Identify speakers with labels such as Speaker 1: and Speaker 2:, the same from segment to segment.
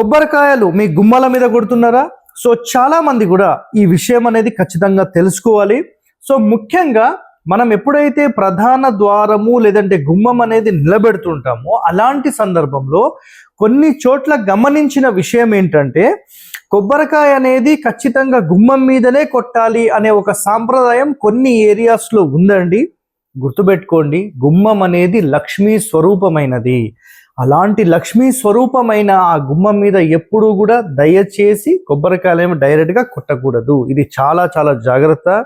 Speaker 1: కొబ్బరికాయలు మీ గుమ్మల మీద కొడుతున్నారా? సో చాలా మంది కూడా ఈ విషయం అనేది ఖచ్చితంగా తెలుసుకోవాలి. సో ముఖ్యంగా మనం ఎప్పుడైతే ప్రధాన ద్వారము లేదంటే గుమ్మం అనేది నిలబెడుతుంటామో అలాంటి సందర్భంలో కొన్ని చోట్ల గమనించిన విషయం ఏంటంటే కొబ్బరికాయ అనేది ఖచ్చితంగా గుమ్మం మీదనే కొట్టాలి అనే ఒక సాంప్రదాయం కొన్ని ఏరియాస్లో ఉందండి. గుర్తుపెట్టుకోండి గుమ్మం అనేది లక్ష్మీ స్వరూపమైనది. అలాంటి లక్ష్మీ స్వరూపమైన ఆ గుమ్మం మీద ఎప్పుడూ కూడా దయచేసి కొబ్బరికాయలు డైరెక్ట్గా కొట్టకూడదు. ఇది చాలా చాలా జాగ్రత్త.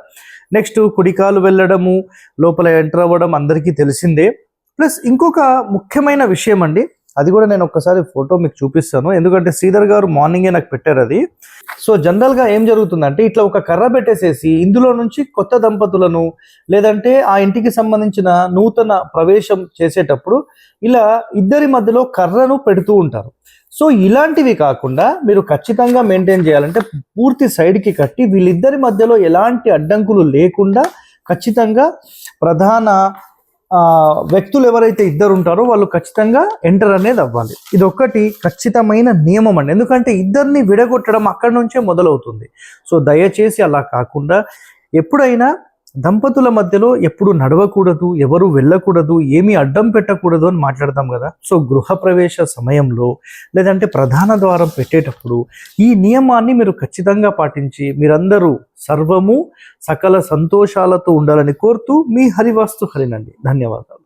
Speaker 1: నెక్స్ట్ కుడికాలు వెళ్ళడము లోపల ఎంటర్ అవ్వడం అందరికీ తెలిసిందే. ప్లస్ ఇంకొక ముఖ్యమైన విషయం అండి. అది కూడా నేను ఒక్కసారి ఫోటో మీకు చూపిస్తాను. ఎందుకంటే శ్రీధర్ గారు మార్నింగే నాకు పెట్టారు అది. సో జనరల్గా ఏం జరుగుతుందంటే ఇట్లా ఒక కర్ర పెట్టేసేసి ఇందులో నుంచి కొత్త దంపతులను లేదంటే ఆ ఇంటికి సంబంధించిన నూతన ప్రవేశం చేసేటప్పుడు ఇలా ఇద్దరి మధ్యలో కర్రను పెడుతూ ఉంటారు. సో ఇలాంటివి కాకుండా మీరు ఖచ్చితంగా మెయింటైన్ చేయాలంటే పూర్తి సైడ్కి కట్టి వీళ్ళిద్దరి మధ్యలో ఎలాంటి అడ్డంకులు లేకుండా ఖచ్చితంగా ప్రధాన వ్యక్తులు ఎవరైతే ఇద్దరు ఉంటారో వాళ్ళు ఖచ్చితంగా ఎంటర్ అనేది అవ్వాలి. ఇది ఒక్కటి ఖచ్చితమైన నియమం అండి. ఎందుకంటే ఇద్దరిని విడగొట్టడం అక్కడి నుంచే మొదలవుతుంది. సో దయచేసి అలా కాకుండా ఎప్పుడైనా దంపతుల మధ్యలో ఎప్పుడు నడవకూడదు ఎవరు వెళ్ళకూడదు ఏమీ అడ్డం పెట్టకూడదు అని మాట్లాడతాం కదా. సో గృహప్రవేశ సమయంలో లేదంటే ప్రధాన ద్వారం పెట్టేటప్పుడు ఈ నియమాన్ని మీరు ఖచ్చితంగా పాటించి మీరందరూ సర్వము సకల సంతోషాలతో ఉండాలని కోరుతూ మీ హరివాస్తు హరినండి. ధన్యవాదాలు.